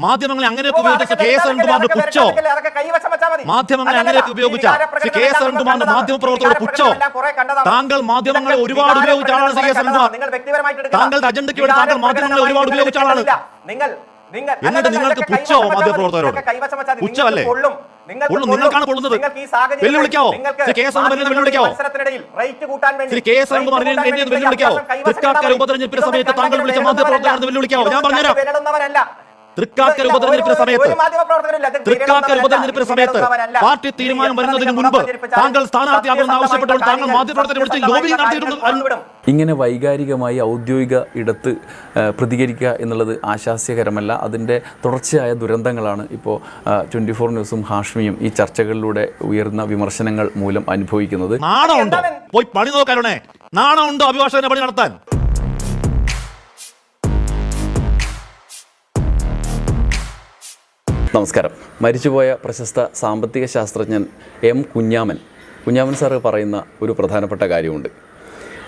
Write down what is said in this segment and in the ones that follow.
മാധ്യമങ്ങളെ അങ്ങനെയൊക്കെ ഉപയോഗിച്ച കെ എസ് അരുൺകുമാറിന്റെ പുച്ഛോ? മാധ്യമങ്ങളെ അങ്ങനെയൊക്കെ ഉപയോഗിച്ച? ശ്രീ കെ എസ് അരുൺകുമാറിന്റെ മാധ്യമ പ്രവർത്തകരുടെ പുച്ഛോ? താങ്കൾ മാധ്യമങ്ങളെ ഒരുപാട് ഉപയോഗിച്ച ആളാണ് ശ്രീ എസ് അരുൺകുമാർ താങ്കളുടെ അജണ്ടയ്ക്ക് വേണ്ടി താങ്കൾ മാധ്യമങ്ങളെ ഒരുപാട് ഉപയോഗിച്ച ആളാണ് എന്നിട്ട് നിങ്ങൾക്ക് പുച്ഛോ മാധ്യമപ്രവർത്തകരോട്? പുച്ഛമല്ലേ? പൊള്ളും. നിങ്ങൾക്കാണ് കൊള്ളുന്നത്. വെല്ലുവിളിക്കാവോ? ശ്രീ കെ എസ് അരുൺകുമാറിനെ വെല്ലുവിളിക്കാവോ? ശ്രീ കെ എസ് അരുൺകുമാർ വെല്ലുവിളിക്കാവോ? തൃക്കാക്കര ഉപതെരഞ്ഞെടുപ്പിന്റെ സമയത്ത് താങ്കൾ വിളിച്ച മാധ്യമപ്രവർത്തകരാണെന്ന് വെല്ലുവിളിക്കാവോ? ഞാൻ പറഞ്ഞുതരാം തൃക്കാക്കര ഉപതെരഞ്ഞെടുപ്പിന്റെ സമയത്ത് തൃക്കാക്കര ഉപതെരഞ്ഞെടുപ്പിന്റെ സമയത്ത് പാർട്ടി തീരുമാനം വരുന്നതിന് മുൻപ് താങ്കൾ സ്ഥാനാർത്ഥിയാകണമെന്ന് ആവശ്യപ്പെട്ടുകൊണ്ട് താങ്കൾ മാധ്യമപ്രവർത്തകരെ വിളിച്ച് ലോബിംഗ് നടത്തിയിട്ടുണ്ട് ഇങ്ങനെ വൈകാരികമായി ഔദ്യോഗിക ഇടത്ത് പ്രതികരിക്കുക എന്നുള്ളത് ആശാസ്യകരമല്ല. അതിന്റെ തുടർച്ചയായ ദുരന്തങ്ങളാണ് ഇപ്പോൾ ട്വന്റി ഫോർ ന്യൂസും ഹാഷ്മിയും ഈ ചർച്ചകളിലൂടെ ഉയർന്ന വിമർശനങ്ങൾ മൂലം അനുഭവിക്കുന്നത്. നാണമുണ്ടോ? പോയി പണി നോക്കാനുണ്ടേ നാണമുണ്ടോ അഭിഭാഷകനെ പണി നടത്താൻ? നമസ്കാരം. മരിച്ചുപോയ പ്രശസ്ത സാമ്പത്തിക ശാസ്ത്രജ്ഞൻ എം കുഞ്ഞാമൻ. കുഞ്ഞാമൻ സാറ് പറയുന്ന ഒരു പ്രധാനപ്പെട്ട കാര്യമുണ്ട്.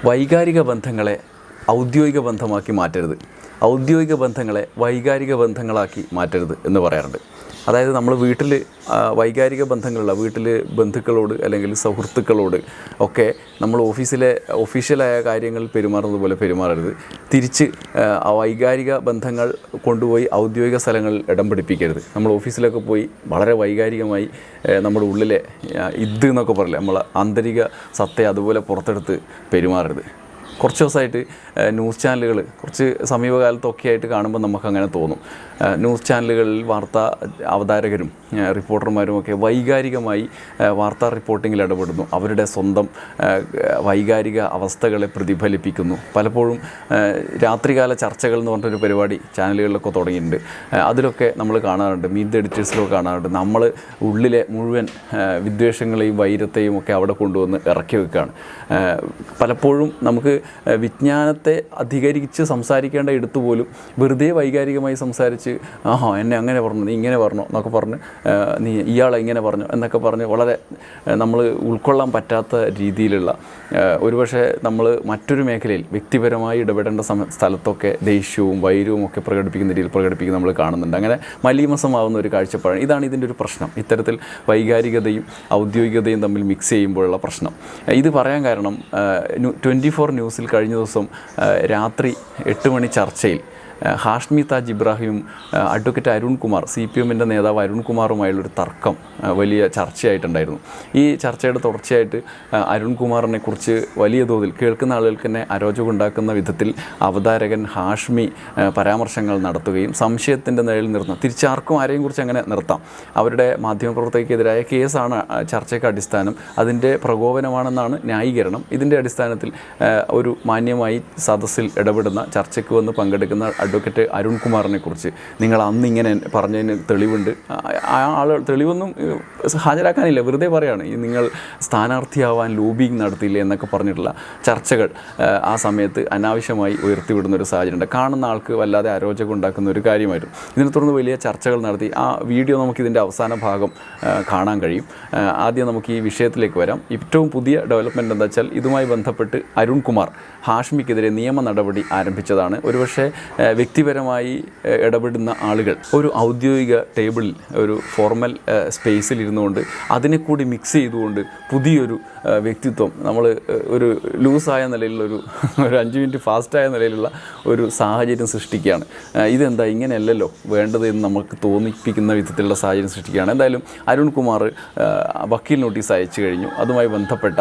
വൈകാരിക ബന്ധങ്ങളെ ഔദ്യോഗിക ബന്ധമാക്കി മാറ്റരുത്. ഔദ്യോഗിക ബന്ധങ്ങളെ വൈകാരിക ബന്ധങ്ങളാക്കി മാറ്റരുത് എന്ന് പറയാറുണ്ട്. അതായത് നമ്മൾ വീട്ടിൽ വൈകാരിക ബന്ധങ്ങളുള്ള വീട്ടിൽ ബന്ധുക്കളോട് അല്ലെങ്കിൽ സുഹൃത്തുക്കളോട് ഒക്കെ നമ്മൾ ഓഫീസിലെ ഒഫീഷ്യലായ കാര്യങ്ങൾ പെരുമാറുന്നത് പോലെ പെരുമാറരുത്. തിരിച്ച് വൈകാരിക ബന്ധങ്ങൾ കൊണ്ടുപോയി ഔദ്യോഗിക സ്ഥലങ്ങളിൽ ഇടം പിടിപ്പിക്കരുത്. നമ്മൾ ഓഫീസിലൊക്കെ പോയി വളരെ വൈകാരികമായി നമ്മുടെ ഉള്ളിലെ ഇത് എന്നൊക്കെ പറയില്ല നമ്മൾ ആന്തരിക സത്തയെ അതുപോലെ പുറത്തെടുത്ത് പെരുമാറരുത്. കുറച്ച് ദിവസമായിട്ട് ന്യൂസ് ചാനലുകൾ കുറച്ച് സമീപകാലത്തൊക്കെ ആയിട്ട് കാണുമ്പോൾ നമുക്ക് അങ്ങനെ തോന്നും ന്യൂസ് ചാനലുകളിൽ വാർത്താ അവതാരകരും റിപ്പോർട്ടർമാരും ഒക്കെ വൈകാരികമായി വാർത്താ റിപ്പോർട്ടിങ്ങിൽ ഇടപെടുന്നു. അവരുടെ സ്വന്തം വൈകാരിക അവസ്ഥകളെ പ്രതിഫലിപ്പിക്കുന്നു. പലപ്പോഴും രാത്രികാല ചർച്ചകൾ എന്ന് പറഞ്ഞൊരു പരിപാടി ചാനലുകളിലൊക്കെ തുടങ്ങിയിട്ടുണ്ട്. അതിലൊക്കെ നമ്മൾ കാണാറുണ്ട്. മീറ്റ് എഡിറ്റേഴ്സിലൊക്കെ കാണാറുണ്ട്. നമ്മൾ ഉള്ളിലെ മുഴുവൻ വിദ്വേഷങ്ങളെയും വൈരത്തെയും ഒക്കെ അവിടെ കൊണ്ടുവന്ന് ഇറക്കി വെക്കുകയാണ് പലപ്പോഴും നമുക്ക് വിജ്ഞാനത്തെ അധികരിച്ച് സംസാരിക്കേണ്ട എടുത്തു പോലും വെറുതെ വൈകാരികമായി സംസാരിച്ച് ആഹാ എന്നെ അങ്ങനെ പറഞ്ഞു നീ ഇങ്ങനെ പറഞ്ഞു എന്നൊക്കെ പറഞ്ഞ് നീ ഇയാളെ ഇങ്ങനെ പറഞ്ഞു എന്നൊക്കെ പറഞ്ഞ് വളരെ നമ്മൾ ഉൾക്കൊള്ളാൻ പറ്റാത്ത രീതിയിലുള്ള ഒരുപക്ഷെ നമ്മൾ മറ്റൊരു മേഖലയിൽ വ്യക്തിപരമായി ഇടപെടേണ്ട സമ സ്ഥലത്തൊക്കെ ദേഷ്യവും വൈരവും ഒക്കെ പ്രകടിപ്പിക്കുന്ന രീതിയിൽ പ്രകടിപ്പിക്കുന്ന നമ്മൾ കാണുന്നുണ്ട്. അങ്ങനെ മലീമസമാവുന്ന ഒരു കാഴ്ചപ്പാടാണ്. ഇതാണ് ഇതിന്റെ ഒരു പ്രശ്നം. ഇത്തരത്തിൽ വൈകാരികതയും ഔദ്യോഗികതയും തമ്മിൽ മിക്സ് ചെയ്യുമ്പോഴുള്ള പ്രശ്നം. ഇത് പറയാൻ കാരണം ട്വന്റി ഫോർ ന്യൂസിൽ കഴിഞ്ഞ ദിവസം രാത്രി എട്ട് മണി ചർച്ചയിൽ Hashmi Taj Ibrahim advocate Arunkumar C P എമ്മിന്റെ നേതാവ് അരുൺകുമാറുമായുള്ളൊരു തർക്കം വലിയ ചർച്ചയായിട്ടുണ്ടായിരുന്നു. ഈ ചർച്ചയുടെ തുടർച്ചയായിട്ട് അരുൺ അരുൺകുമാറിനെ കുറിച്ച് വലിയ തോതിൽ കേൾക്കുന്ന ആളുകൾക്ക് തന്നെ അരോചകമുണ്ടാക്കുന്ന വിധത്തിൽ അവതാരകൻ ഹാഷ്മി പരാമർശങ്ങൾ നടത്തുകയും സംശയത്തിന്റെ നിഴലിൽ നിർത്തുന്ന തിരിച്ചാർക്കും ആരെയും കുറിച്ച് അങ്ങനെ നിർത്താം. അവരുടെ മാധ്യമപ്രവർത്തകർക്കെതിരായ കേസാണ് ചർച്ചയ്ക്ക് അടിസ്ഥാനം. അതിന്റെ പ്രകോപനമാണെന്നാണ് ന്യായീകരണം. ഇതിന്റെ അടിസ്ഥാനത്തിൽ ഒരു മാന്യമായി സദസ്സിൽ ഇടപെടുന്ന ചർച്ചയ്ക്ക് വന്ന് പങ്കെടുക്കുന്ന അഡ്വക്കേറ്റ് അരുൺകുമാറിനെ കുറിച്ച്. നിങ്ങൾ അന്ന് ഇങ്ങനെ പറഞ്ഞതിന് തെളിവുണ്ട്. ആ- ആൾ തെളിവൊന്നും ഹാജരാക്കാനില്ല. വെറുതെ പറയാണ്. നിങ്ങൾ സ്ഥാനാർത്ഥിയാവാൻ ലോബിങ് നടത്തിയില്ലേ എന്നൊക്കെ പറഞ്ഞിട്ടുള്ള ചർച്ചകൾ ആ സമയത്ത് അനാവശ്യമായി ഉയർത്തിവിടുന്ന ഒരു സാഹചര്യമുണ്ട്. കാണുന്ന ആൾക്ക് വല്ലാതെ അരോചകം ഉണ്ടാക്കുന്ന ഒരു കാര്യമായിരുന്നു. ഇതിനെ തുടർന്ന് വലിയ ചർച്ചകൾ നടത്തി. ആ വീഡിയോ നമുക്ക് ഇതിന്റെ അവസാന ഭാഗം കാണാൻ കഴിയും. ആദ്യം നമുക്ക് ഈ വിഷയത്തിലേക്ക് വരാം. ഏറ്റവും പുതിയ ഡെവലപ്മെന്റ് എന്താ വെച്ചാൽ ഇതുമായി ബന്ധപ്പെട്ട് അരുൺകുമാർ ഹാഷ്മിക്കെതിരെ നിയമ നടപടി ആരംഭിച്ചതാണ്. ഒരുപക്ഷെ വ്യക്തിപരമായി ഇടപെടുന്ന ആളുകൾ ഒരു ഔദ്യോഗിക ടേബിളിൽ ഒരു ഫോർമൽ സ്പേസിൽ ഇരുന്നുകൊണ്ട് അതിനെ കൂടി മിക്സ് ചെയ്തുകൊണ്ട് പുതിയൊരു വ്യക്തിത്വം നമ്മൾ ഒരു ലൂസായ നിലയിലുള്ളൊരു ഒരു അഞ്ച് മിനിറ്റ് ഫാസ്റ്റായ നിലയിലുള്ള ഒരു സാഹചര്യം സൃഷ്ടിക്കുകയാണ്. ഇതെന്താ ഇങ്ങനെയല്ലല്ലോ വേണ്ടത് എന്ന് നമുക്ക് തോന്നിപ്പിക്കുന്ന വിധത്തിലുള്ള സാഹചര്യം സൃഷ്ടിക്കുകയാണ്. എന്തായാലും അരുൺകുമാർ വക്കീൽ നോട്ടീസ് അയച്ചു കഴിഞ്ഞു. അതുമായി ബന്ധപ്പെട്ട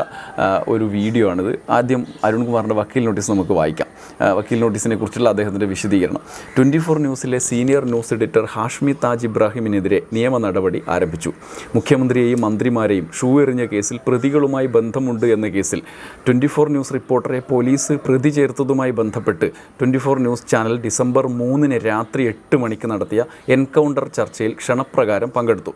ഒരു വീഡിയോ ആണിത്. ആദ്യം അരുൺകുമാറിന്റെ വക്കീൽ നോട്ടീസ് നമുക്ക് വായിക്കാം. വക്കീൽ നോട്ടീസിനെ കുറിച്ചുള്ള അദ്ദേഹത്തിന്റെ വിശദീകരണം. Twenty four ന്യൂസിലെ senior news editor Hashmi Taj ഇബ്രാഹിമിനെതിരെ നിയമ നടപടി ആരംഭിച്ചു. മുഖ്യമന്ത്രിയെയും മന്ത്രിമാരെയും ഷൂ എറിഞ്ഞ കേസിൽ പ്രതികളുമായി ബന്ധമുണ്ട് എന്ന കേസിൽ ട്വന്റി ഫോർ ന്യൂസ് റിപ്പോർട്ടറെ പോലീസ് പ്രതി ചേർത്തതുമായി ബന്ധപ്പെട്ട് twenty four news channel December മൂന്നിന് രാത്രി എട്ട് മണിക്ക് നടത്തിയ എൻകൗണ്ടർ ചർച്ചയിൽ ക്ഷണപ്രകാരം പങ്കെടുത്തു.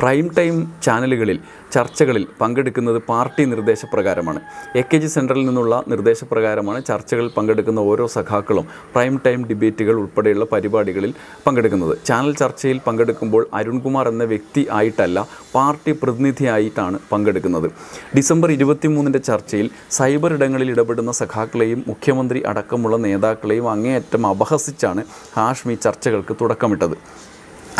പ്രൈം ടൈം ചാനലുകളിൽ ചർച്ചകളിൽ പങ്കെടുക്കുന്നത് പാർട്ടി നിർദ്ദേശപ്രകാരമാണ്. എ കെ ജി സെന്ററിൽ നിന്നുള്ള നിർദ്ദേശപ്രകാരമാണ് ചർച്ചകളിൽ പങ്കെടുക്കുന്ന ഓരോ സഖാക്കളും പ്രൈം ടൈം ഡിബേറ്റുകൾ ഉൾപ്പെടെയുള്ള പരിപാടികളിൽ പങ്കെടുക്കുന്നത്. ചാനൽ ചർച്ചയിൽ പങ്കെടുക്കുമ്പോൾ അരുൺകുമാർ എന്ന വ്യക്തി ആയിട്ടല്ല പാർട്ടി പ്രതിനിധിയായിട്ടാണ് പങ്കെടുക്കുന്നത്. ഡിസംബർ ഇരുപത്തിമൂന്നിന്റെ ചർച്ചയിൽ സൈബർ ഇടങ്ങളിൽ ഇടപെടുന്ന സഖാക്കളെയും മുഖ്യമന്ത്രി അടക്കമുള്ള നേതാക്കളെയും അങ്ങേയറ്റം അപഹസിച്ചാണ് ഹാഷ്മി ചർച്ചകൾക്ക് തുടക്കമിട്ടത്.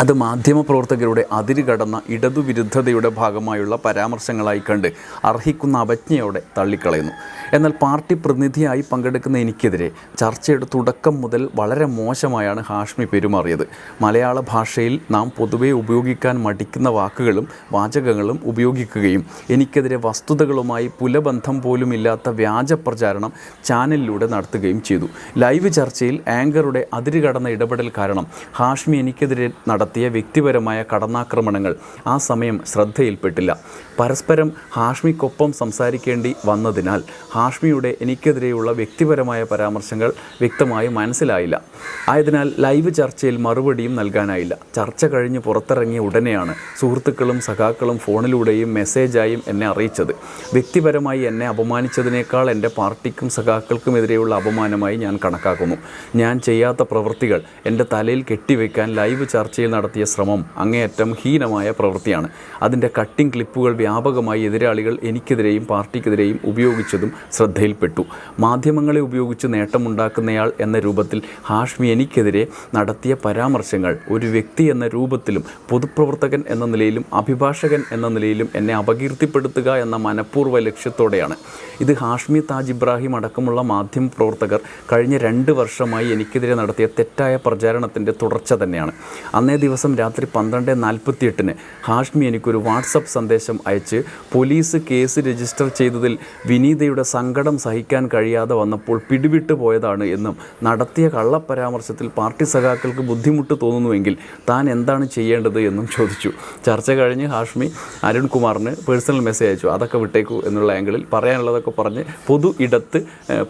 അത് മാധ്യമപ്രവർത്തകരുടെ പ്രവർത്തകരുടെ കടന്ന ഇടതുവിരുദ്ധതയുടെ ഭാഗമായുള്ള പരാമർശങ്ങളായി കണ്ട് അർഹിക്കുന്ന അവജ്ഞയോടെ തള്ളിക്കളയുന്നു. എന്നാൽ പാർട്ടി പ്രതിനിധിയായി പങ്കെടുക്കുന്ന എനിക്കെതിരെ ചർച്ചയുടെ തുടക്കം മുതൽ വളരെ മോശമായാണ് ഹാഷ്മി പെരുമാറിയത്. മലയാള ഭാഷയിൽ നാം പൊതുവെ ഉപയോഗിക്കാൻ മടിക്കുന്ന വാക്കുകളും വാചകങ്ങളും ഉപയോഗിക്കുകയും എനിക്കെതിരെ വസ്തുതകളുമായി പുലബന്ധം പോലുമില്ലാത്ത വ്യാജ പ്രചാരണം ചാനലിലൂടെ നടത്തുകയും ചെയ്തു. ലൈവ് ചർച്ചയിൽ ആങ്കറുടെ അതിരുകടന്ന ഇടപെടൽ കാരണം ഹാഷ്മി എനിക്കെതിരെ നടത്തിയ വ്യക്തിപരമായ കടന്നാക്രമണങ്ങൾ ആ സമയം ശ്രദ്ധയിൽപ്പെട്ടില്ല. പരസ്പരം ഹാഷ്മിക്കൊപ്പം സംസാരിക്കേണ്ടി വന്നതിനാൽ ഹാഷ്മിയുടെ എനിക്കെതിരെയുള്ള വ്യക്തിപരമായ പരാമർശങ്ങൾ വ്യക്തമായി മനസ്സിലായില്ല. ആയതിനാൽ ലൈവ് ചർച്ചയിൽ മറുപടിയും നൽകാനായില്ല. ചർച്ച കഴിഞ്ഞ് പുറത്തിറങ്ങിയ ഉടനെയാണ് സുഹൃത്തുക്കളും സഖാക്കളും ഫോണിലൂടെയും മെസ്സേജായും എന്നെ അറിയിച്ചത്. വ്യക്തിപരമായി എന്നെ അപമാനിച്ചതിനേക്കാൾ എന്റെ പാർട്ടിക്കും സഖാക്കൾക്കുമെതിരെയുള്ള അപമാനമായി ഞാൻ കണക്കാക്കുന്നു. ഞാൻ ചെയ്യാത്ത പ്രവൃത്തികൾ എന്റെ തലയിൽ കെട്ടിവെക്കാൻ ലൈവ് ചർച്ചയിൽ നടത്തിയ ശ്രമം അങ്ങേയറ്റം ഹീനമായ പ്രവൃത്തിയാണ്. അതിന്റെ കട്ടിംഗ് ക്ലിപ്പുകൾ വ്യാപകമായി എതിരാളികൾ എനിക്കെതിരെയും പാർട്ടിക്കെതിരെയും ഉപയോഗിച്ചതും ശ്രദ്ധയിൽപ്പെട്ടു. മാധ്യമങ്ങളെ ഉപയോഗിച്ച് നേട്ടമുണ്ടാക്കുന്നയാൾ എന്ന രൂപത്തിൽ ഹാഷ്മി എനിക്കെതിരെ നടത്തിയ പരാമർശങ്ങൾ ഒരു വ്യക്തി എന്ന രൂപത്തിലും പൊതുപ്രവർത്തകൻ എന്ന നിലയിലും അഭിഭാഷകൻ എന്ന നിലയിലും എന്നെ അപകീർത്തിപ്പെടുത്തുക എന്ന മനഃപൂർവ ലക്ഷ്യത്തോടെയാണ്. ഇത് ഹാഷ്മി താജ് ഇബ്രാഹിം അടക്കമുള്ള മാധ്യമ പ്രവർത്തകർ കഴിഞ്ഞ രണ്ട് വർഷമായി എനിക്കെതിരെ നടത്തിയ തെറ്റായ പ്രചാരണത്തിന്റെ തുടർച്ച തന്നെയാണ്. അന്നേ ദിവസം രാത്രി പന്ത്രണ്ട് നാൽപ്പത്തിയെട്ടിന് ഹാഷ്മി എനിക്കൊരു വാട്സപ്പ് സന്ദേശം അയച്ച് പോലീസ് കേസ് രജിസ്റ്റർ ചെയ്തതിൽ വിനീതയുടെ സങ്കടം സഹിക്കാൻ കഴിയാതെ വന്നപ്പോൾ പിടിവിട്ടു പോയതാണ് എന്നും നടത്തിയ കള്ളപ്പരാമർശത്തിൽ പാർട്ടി സഖാക്കൾക്ക് ബുദ്ധിമുട്ട് തോന്നുന്നുവെങ്കിൽ താൻ എന്താണ് ചെയ്യേണ്ടത് എന്നും ചോദിച്ചു. ചർച്ച കഴിഞ്ഞ് ഹാഷ്മി അരുൺകുമാറിന് പേഴ്സണൽ മെസ്സേജ് അയച്ചു. അതൊക്കെ വിട്ടേക്കൂ എന്നുള്ള ആംഗിളിൽ പറയാനുള്ളതൊക്കെ പറഞ്ഞ് പൊതു ഇടത്ത്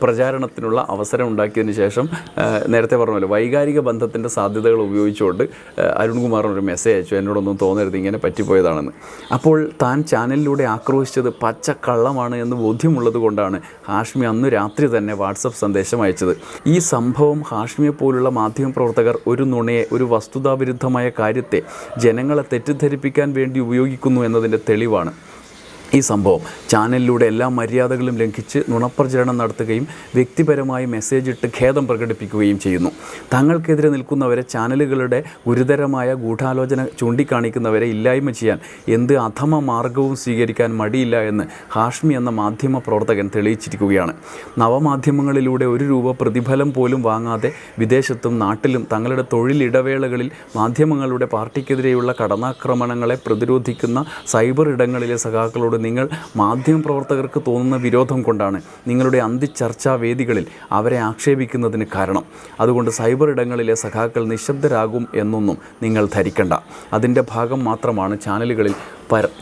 പ്രചാരണത്തിനുള്ള അവസരം ഉണ്ടാക്കിയതിന് ശേഷം നേരത്തെ പറഞ്ഞല്ലോ വൈകാരിക ബന്ധത്തിന്റെ സാധ്യതകൾ ഉപയോഗിച്ചുകൊണ്ട് അരുൺകുമാറിനൊരു മെസ്സേജ് അയച്ചു. എന്നോടൊന്നും തോന്നരുത് ഇങ്ങനെ പറ്റിപ്പോയതാണെന്ന്. അപ്പോൾ താൻ ചാനലിലൂടെ ആക്രോശിച്ചത് പച്ച കള്ളമാണ് എന്ന് ബോധ്യമുള്ളത് കൊണ്ടാണ് ഹാഷ്മി അന്ന് രാത്രി തന്നെ വാട്സപ്പ് സന്ദേശം അയച്ചത്. ഈ സംഭവം ഹാഷ്മിയെ പോലുള്ള മാധ്യമപ്രവർത്തകർ ഒരു നുണയെ ഒരു വസ്തുതാവിരുദ്ധമായ കാര്യത്തെ ജനങ്ങളെ തെറ്റിദ്ധരിപ്പിക്കാൻ വേണ്ടി ഉപയോഗിക്കുന്നു എന്നതിന്റെ തെളിവാണ്. ഈ സംഭവം. ചാനലിലൂടെ എല്ലാ മര്യാദകളും ലംഘിച്ച് നുണപ്രചരണം നടത്തുകയും വ്യക്തിപരമായി മെസ്സേജ് ഇട്ട് ഖേദം പ്രകടിപ്പിക്കുകയും ചെയ്യുന്നു. തങ്ങൾക്കെതിരെ നിൽക്കുന്നവരെ ചാനലുകളുടെ ഗുരുതരമായ ഗൂഢാലോചന ചൂണ്ടിക്കാണിക്കുന്നവരെ ഇല്ലായ്മ ചെയ്യാൻ എന്ത് അധമ മാർഗവും സ്വീകരിക്കാൻ മടിയില്ല എന്ന് ഹാഷ്മി എന്ന മാധ്യമ പ്രവർത്തകൻ തെളിയിച്ചിരിക്കുകയാണ്. നവമാധ്യമങ്ങളിലൂടെ ഒരു രൂപ പ്രതിഫലം പോലും വാങ്ങാതെ വിദേശത്തും നാട്ടിലും തങ്ങളുടെ തൊഴിലിടവേളകളിൽ മാധ്യമങ്ങളുടെ പാർട്ടിക്കെതിരെയുള്ള കടന്നാക്രമണങ്ങളെ പ്രതിരോധിക്കുന്ന സൈബർ ഇടങ്ങളിലെ സഖാക്കളോട് നിങ്ങൾ മാധ്യമപ്രവർത്തകർക്ക് തോന്നുന്ന വിരോധം കൊണ്ടാണ് നിങ്ങളുടെ അന്തിച്ചർച്ചാ വേദികളിൽ അവരെ ആക്ഷേപിക്കുന്നതിന് കാരണം. അതുകൊണ്ട് സൈബർ ഇടങ്ങളിലെ സഖാക്കൾ നിശബ്ദരാകും എന്നൊന്നും നിങ്ങൾ ധരിക്കണ്ട. അതിന്റെ ഭാഗം മാത്രമാണ് ചാനലുകളിൽ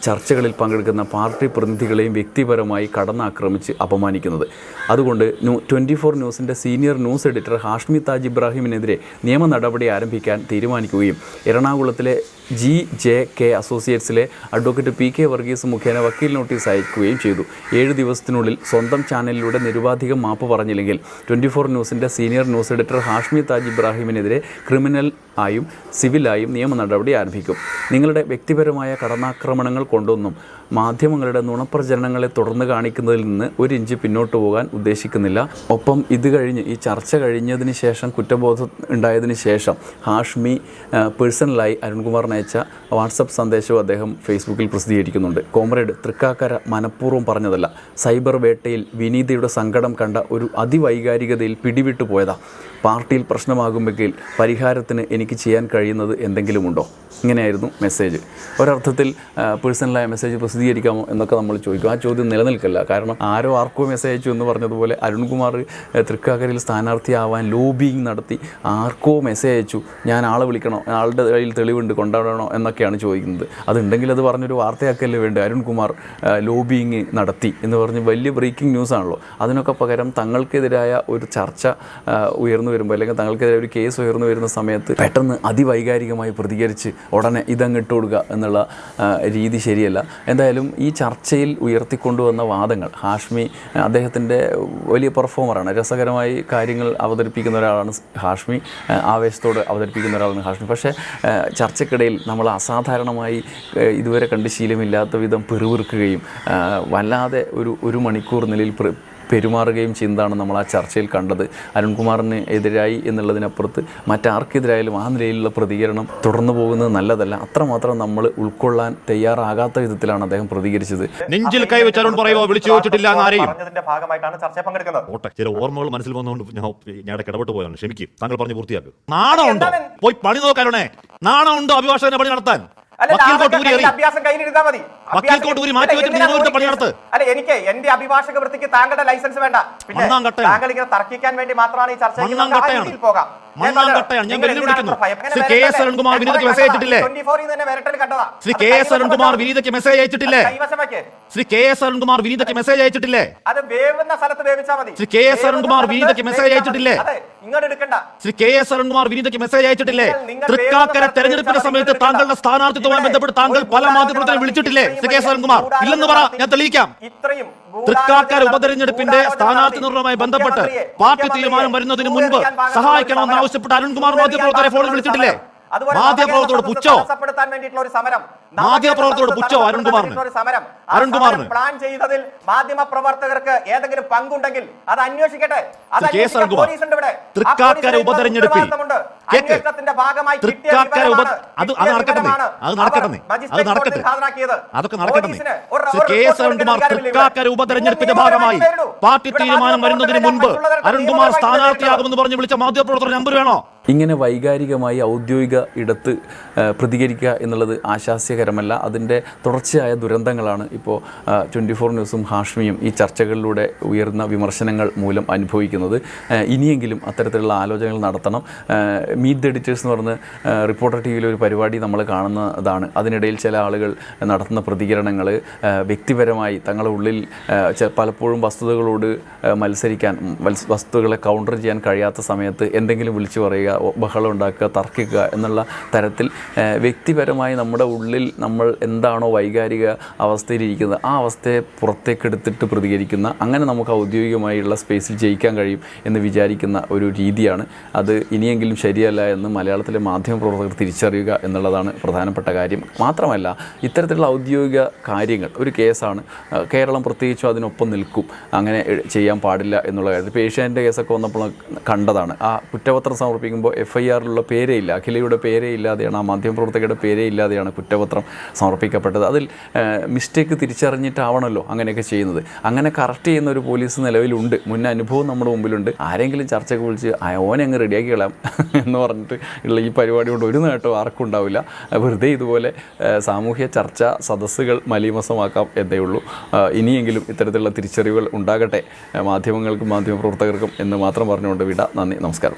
ചർച്ചകളിൽ പങ്കെടുക്കുന്ന പാർട്ടി പ്രതിനിധികളെയും വ്യക്തിപരമായി കടന്നാക്രമിച്ച് അപമാനിക്കുന്നത്. അതുകൊണ്ട് ന്യൂ ട്വന്റി ഫോർ ന്യൂസിന്റെ senior news editor Hashmi Taj ഇബ്രാഹിമിനെതിരെ നിയമ നടപടി ആരംഭിക്കാൻ തീരുമാനിക്കുകയും എറണാകുളത്തിലെ ജി ജെ കെ അസോസിയേറ്റ്സിലെ അഡ്വക്കേറ്റ് പി കെ വർഗീസ് മുഖേന വക്കീൽ നോട്ടീസ് അയക്കുകയും ചെയ്തു. ഏഴ് ദിവസത്തിനുള്ളിൽ സ്വന്തം ചാനലിലൂടെ നിരുപാധികം മാപ്പ് പറഞ്ഞില്ലെങ്കിൽ. ട്വന്റി ഫോർ ന്യൂസിന്റെ senior news editor Hashmi Taj ഇബ്രാഹിമിനെതിരെ criminal ആയും സിവിലായും നിയമ നടപടി ആരംഭിക്കും. നിങ്ങളുടെ വ്യക്തിപരമായ കടന്നാക്രമണങ്ങൾ കൊണ്ടൊന്നും മാധ്യമങ്ങളുടെ നുണപ്രചരണങ്ങളെ തുടർന്ന് കാണിക്കുന്നതിൽ നിന്ന് ഒരു ഇഞ്ച് പിന്നോട്ട് പോകാൻ ഉദ്ദേശിക്കുന്നില്ല. ഒപ്പം ഇത് കഴിഞ്ഞ് ഈ ചർച്ച കഴിഞ്ഞതിന് ശേഷം കുറ്റബോധം ഉണ്ടായതിന് ശേഷം ഹാഷ്മി പേഴ്സണലായി അരുൺകുമാറിന് അയച്ച വാട്സപ്പ് സന്ദേശവും അദ്ദേഹം ഫേസ്ബുക്കിൽ പ്രസിദ്ധീകരിക്കുന്നുണ്ട്. കോമ്രേഡ് തൃക്കാക്കര മനഃപൂർവം പറഞ്ഞതല്ല സൈബർ വേട്ടയിൽ വിനീതയുടെ സങ്കടം കണ്ട ഒരു അതിവൈകാരികതയിൽ പിടിവിട്ടു പോയതാ. പാർട്ടിയിൽ പ്രശ്നമാകുമ്പോഴേക്കിൽ പരിഹാരത്തിന് എനിക്ക് ചെയ്യാൻ കഴിയുന്നത് എന്തെങ്കിലുമുണ്ടോ? ഇങ്ങനെയായിരുന്നു മെസ്സേജ്. ഒരർത്ഥത്തിൽ പേഴ്സണലായ മെസ്സേജ് പ്രസിദ്ധീകരിക്കാമോ എന്നൊക്കെ നമ്മൾ ചോദിക്കും. ആ ചോദ്യം നിലനിൽക്കില്ല. കാരണം ആരോ ആർക്കോ മെസ്സേജ് അയച്ചു എന്ന് പറഞ്ഞതുപോലെ അരുൺകുമാർ തൃക്കാക്കരയിൽ സ്ഥാനാർത്ഥിയാവാൻ ലോബിയിങ് നടത്തി ആർക്കോ മെസ്സേജ് അയച്ചു ഞാൻ ആളെ വിളിക്കണോ? ആളുടെ കയ്യിൽ തെളിവുണ്ട് കൊണ്ടാടണോ എന്നൊക്കെയാണ് ചോദിക്കുന്നത്. അതുണ്ടെങ്കിൽ അത് പറഞ്ഞൊരു വാർത്തയാക്കല്ലേ വേണ്ട? അരുൺകുമാർ ലോബിയിങ് നടത്തി എന്ന് പറഞ്ഞ് വലിയ ബ്രേക്കിംഗ് ന്യൂസ് ആണല്ലോ. അതിനൊക്കെ പകരം തങ്ങൾക്കെതിരായ ഒരു ചർച്ച ഉയർന്നു വരുമ്പോൾ അല്ലെങ്കിൽ തങ്ങൾക്കെതിരെ ഒരു കേസ് ഉയർന്നു വരുന്ന സമയത്ത് പെട്ടെന്ന് അതിവൈകാരികമായി പ്രതികരിച്ച് ഉടനെ ഇതങ്ങ് ഇട്ട് കൊടുക്കുക എന്നുള്ള രീതി ശരിയല്ല. എന്തായാലും ഈ ചർച്ചയിൽ ഉയർത്തിക്കൊണ്ടുവന്ന വാദങ്ങൾ ഹാഷ്മി അദ്ദേഹത്തിന്റെ വലിയ പെർഫോമറാണ്. രസകരമായി കാര്യങ്ങൾ അവതരിപ്പിക്കുന്ന ഒരാളാണ് ഹാഷ്മി ആവേശത്തോട് അവതരിപ്പിക്കുന്ന ഒരാളാണ് ഹാഷ്മി. പക്ഷേ ചർച്ചക്കിടയിൽ നമ്മൾ അസാധാരണമായി ഇതുവരെ കണ്ട് ശീലമില്ലാത്ത വിധം പിറുവിറുക്കുകയും വല്ലാതെ ഒരു ഒരു മണിക്കൂർ നിലയിൽ പെരുമാറുകയും ചെയ്യുന്നതാണ് നമ്മൾ ആ ചർച്ചയിൽ കണ്ടത്. അരുൺകുമാറിന് എതിരായി എന്നുള്ളതിനപ്പുറത്ത് മറ്റാർക്കെതിരായാലും ആ നിലയിലുള്ള പ്രതികരണം തുടർന്നു പോകുന്നത് നല്ലതല്ല. അത്രമാത്രം നമ്മൾ ഉൾക്കൊള്ളാൻ തയ്യാറാകാത്ത വിധത്തിലാണ് അദ്ദേഹം പ്രതികരിച്ചത്. നെഞ്ചിൽ കൈവച്ചാലും പറയുമോ വിളിച്ചു ചോദിച്ചിട്ടില്ല എന്ന് ആരെയും? ഭാഗമായിട്ടാണ് ചർച്ചയിൽ പങ്കെടുക്കുന്നത്. ഓട്ടെ ചില ഓർമ്മകൾ മനസ്സിൽ വന്നുകൊണ്ട് ഞാൻ ഇടപെട്ട് പോയാണ് ക്ഷമിക്കും. താങ്കൾ പറഞ്ഞു പൂർത്തിയാക്കും. നാണമുണ്ടോ? പോയി പണി നോക്കാനേ നാണമുണ്ടോ? അഭിഭാഷകനെ പണി നടത്താൻ? വക്കീൽ എറി മാറ്റി അല്ല, വെച്ചിട്ട് അല്ല എനിക്ക് എന്റെ അഭിഭാഷക വൃത്തിക്ക് താങ്കളുടെ ലൈസൻസ് വേണ്ട. പിന്നെ താങ്കൾ ഇങ്ങനെ തർക്കിക്കാൻ വേണ്ടി മാത്രമാണ് ഈ ചർച്ച. പോകാം. കട്ടയാണ്. ഞാൻ വെല്ലുവിളിക്കുന്നു. ശ്രീ കെ എസ് അരുൺകുമാർ വിനീതയ്ക്ക് മെസ്സേജ് അയച്ചിട്ടില്ലേ? ശ്രീ കെ എസ് അരുൺകുമാർ വിനീതയ്ക്ക് മെസ്സേജ് അയച്ചിട്ടില്ലേ? കൈവശം വെക്ക്. ശ്രീ കെ എസ് അരുൺകുമാർ വിനീതയ്ക്ക് മെസ്സേജ് അയച്ചിട്ടില്ലേ? ശ്രീ കെ എസ് അരുൺകുമാർ വിനീതയ്ക്ക് മെസ്സേജ് വേവിച്ചാ അയച്ചിട്ടില്ലേ? അതെ ഇങ്ങോട്ട് എടുക്കണ്ട. ശ്രീ കെ എസ് അരുൺകുമാർ വിനീതയ്ക്ക് മെസ്സേജ് അയച്ചിട്ടില്ലേ? നിങ്ങൾ- നിങ്ങൾ തൃക്കാക്കര തെരഞ്ഞെടുപ്പിന്റെ സമയത്ത് താങ്കളുടെ സ്ഥാനാർത്ഥിത്വവുമായി ബന്ധപ്പെട്ട് താങ്കൾ പല നടത്തി വിളിച്ചിട്ടില്ലേ? Shri K S Arunkumar. ഇല്ലെന്ന് പറ ഞാൻ തെളിയിക്കാം. ഇത്രയും തൃക്കാക്കര ഉപതെരഞ്ഞെടുപ്പിന്റെ സ്ഥാനാർത്ഥി നിർണയവുമായി ബന്ധപ്പെട്ട് പാർട്ടി തീരുമാനം വരുന്നതിന് മുൻപ് സഹായിക്കണം സഹായിക്കണമെന്ന് ആവശ്യപ്പെട്ട് അരുൺകുമാർ മാധ്യമപ്രവർത്തകരെ ഫോണിൽ വിളിച്ചിട്ടില്ലേ മാധ്യമപ്രവർത്തകരോട് പുച്ഛോ മാധ്യമപ്രവർത്തകരോട് പുച്ചോ പുച്ഛോ അരുൺകുമാറിന്? ആ അരുൺകുമാറിന്? പ്ലാൻ ചെയ്തതിൽ മാധ്യമ പ്രവർത്തകർക്ക് ഏതെങ്കിലും പങ്കുണ്ടെങ്കിൽ അത് അന്വേഷിക്കട്ടെ അത് ശ്രീ കെ. എസ്. അരുൺകുമാർ. ഇവിടെ. തൃക്കാക്കര ഉപതെരഞ്ഞെടുപ്പിൽ തൃക്കാക്കര അത് അത് നടക്കട്ടെ അത് നടക്കട്ടെ അത് നടക്കട്ടെ അതൊക്കെ നടക്കട്ടെ കെ എസ് അരുൺകുമാർ തൃക്കാക്കര ഉപതെരഞ്ഞെടുപ്പിന്റെ ഭാഗമായി പാർട്ടി തീരുമാനം വരുന്നതിന് മുൻപ് അരുൺകുമാർ സ്ഥാനാർത്ഥിയാകുമെന്ന് പറഞ്ഞ് വിളിച്ച മാധ്യമപ്രവർത്തകർ നമ്പർ വേണോ? ഇങ്ങനെ വൈകാരികമായി ഔദ്യോഗിക ഇടത്ത് പ്രതികരിക്കുക എന്നുള്ളത് ആശാസ്യകരമല്ല. അതിന്റെ തുടർച്ചയായ ദുരന്തങ്ങളാണ് ഇപ്പോൾ ട്വന്റി ഫോർ ന്യൂസും ഹാഷ്മിയും ഈ ചർച്ചകളിലൂടെ ഉയർന്ന വിമർശനങ്ങൾ മൂലം അനുഭവിക്കുന്നത്. ഇനിയെങ്കിലും അത്തരത്തിലുള്ള ആലോചനകൾ നടത്തണം. മീറ്റ് ദ എഡിറ്റേഴ്സ് എന്ന് പറഞ്ഞ് റിപ്പോർട്ടർ ടി വിയിലെ ഒരു പരിപാടി നമ്മൾ കാണുന്നതാണ്. അതിനിടയിൽ ചില ആളുകൾ നടത്തുന്ന പ്രതികരണങ്ങൾ വ്യക്തിപരമായി തങ്ങളുടെ ഉള്ളിൽ പലപ്പോഴും വസ്തുതകളോട് മത്സരിക്കാൻ വസ്തുതകളെ കൗണ്ടർ ചെയ്യാൻ കഴിയാത്ത സമയത്ത് എന്തെങ്കിലും വിളിച്ചു പറയുക ബഹളം ഉണ്ടാക്കുക തർക്കിക്കുക എന്നുള്ള തരത്തിൽ വ്യക്തിപരമായി നമ്മുടെ ഉള്ളിൽ നമ്മൾ എന്താണോ വൈകാരിക അവസ്ഥയിലിരിക്കുന്നത് ആ അവസ്ഥയെ പുറത്തേക്കെടുത്തിട്ട് പ്രതികരിക്കുന്ന അങ്ങനെ നമുക്ക് ഔദ്യോഗികമായുള്ള സ്പേസിൽ ജയിക്കാൻ കഴിയും എന്ന് വിചാരിക്കുന്ന ഒരു രീതിയാണ്. അത് ഇനിയെങ്കിലും ശരിയല്ല എന്ന് മലയാളത്തിലെ മാധ്യമപ്രവർത്തകർ തിരിച്ചറിയുക എന്നുള്ളതാണ് പ്രധാനപ്പെട്ട കാര്യം. മാത്രമല്ല ഇത്തരത്തിലുള്ള ഔദ്യോഗിക കാര്യങ്ങൾ ഒരു കേസാണ് കേരളം പ്രത്യേകിച്ചും അതിനൊപ്പം നിൽക്കും അങ്ങനെ ചെയ്യാൻ പാടില്ല എന്നുള്ള കാര്യം. ഇപ്പോൾ ഏഷ്യാന്റെ കേസൊക്കെ വന്നപ്പോൾ കണ്ടതാണ് ആ കുറ്റപത്രം സമർപ്പിക്കുമ്പോൾ എഫ് ഐ ആറിലുള്ള പേരേ ഇല്ല അഖിലയുടെ പേരേ ഇല്ലാതെയാണ് ആ മാധ്യമപ്രവർത്തകരുടെ പേരേ ഇല്ലാതെയാണ് കുറ്റപത്രം സമർപ്പിക്കപ്പെട്ടത്. അതിൽ മിസ്റ്റേക്ക് തിരിച്ചറിഞ്ഞിട്ടാവണമല്ലോ അങ്ങനെയൊക്കെ ചെയ്യുന്നത്. അങ്ങനെ കറക്റ്റ് ചെയ്യുന്ന ഒരു പോലീസ് നിലവിലുണ്ട്. മുൻ അനുഭവം നമ്മുടെ മുമ്പിലുണ്ട്. ആരെങ്കിലും ചർച്ചയ്ക്ക് വിളിച്ച് "ആ, ഓനെ അങ്ങ് റെഡിയാക്കി കളയാം എന്ന് പറഞ്ഞിട്ട് ഉള്ള ഈ പരിപാടി കൊണ്ട് ഒരു നേട്ടവും ആർക്കും ഉണ്ടാവില്ല. വെറുതെ ഇതുപോലെ സാമൂഹ്യ ചർച്ച സദസ്സുകൾ മലീമസമാക്കാം എന്നേ ഉള്ളൂ. ഇനിയെങ്കിലും ഇത്തരത്തിലുള്ള തിരിച്ചറിവുകൾ ഉണ്ടാകട്ടെ. മാധ്യമങ്ങൾക്കും മാധ്യമപ്രവർത്തകർക്കും എന്ന് മാത്രം പറഞ്ഞുകൊണ്ട് വിട. നന്ദി. നമസ്കാരം.